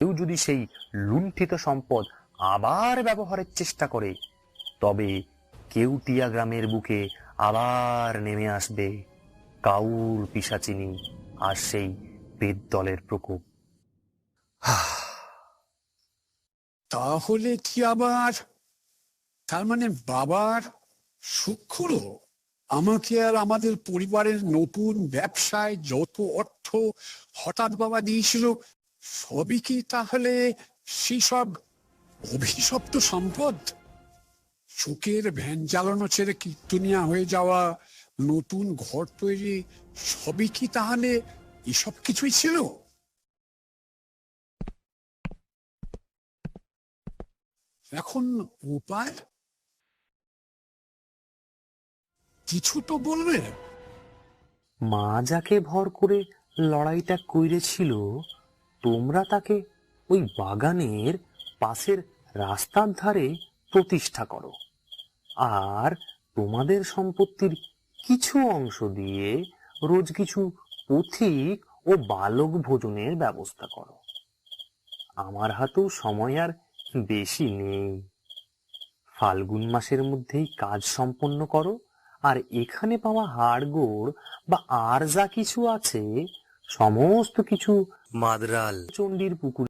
কেউ যদি সেই লুণ্ঠিত সম্পদ আবার ব্যবহারের চেষ্টা করে, তবে কেউটিয়া গ্রামের বুকে আবার নেমে আসবে। কাউর পিসাচিনি আর সেই পেট দলের প্রকোপ। তাহলে কি আবার? তার মানে বাবার সূক্ষ্ম আমাকে আর আমাদের পরিবারের নতুন ব্যবসায় যত অর্থ হঠাৎ বাবা দিয়েছিল সবই কি তাহলে সেই সব অভিশপ্ত সম্পদ? সুখের ভ্যান চালানো ছেড়ে কীর্তনিয়া হয়ে যাওয়া নতুন ঘর তৈরি সবই কি তাহলে এসব কিছুই ছিল? এখন উপায়? কিছু তো বলবে। মা যাকে ভর করে লড়াইটা কইরেছিল তোমরা তাকে ওই বাগানের পাশের রাস্তার ধারে প্রতিষ্ঠা করো। আর তোমাদের সম্পত্তির কিছু অংশ দিয়ে রোজ কিছু পথিক ও বালক ভোজনের ব্যবস্থা করো। আমার হাতেও সময় আর বেশি নেই। ফাল্গুন মাসের মধ্যেই কাজ সম্পন্ন করো, আর এখানে পাওয়া হাড়গোড় বা আর যা কিছু আছে সমস্ত কিছু মাদ্রাল। চণ্ডীর পুকুর।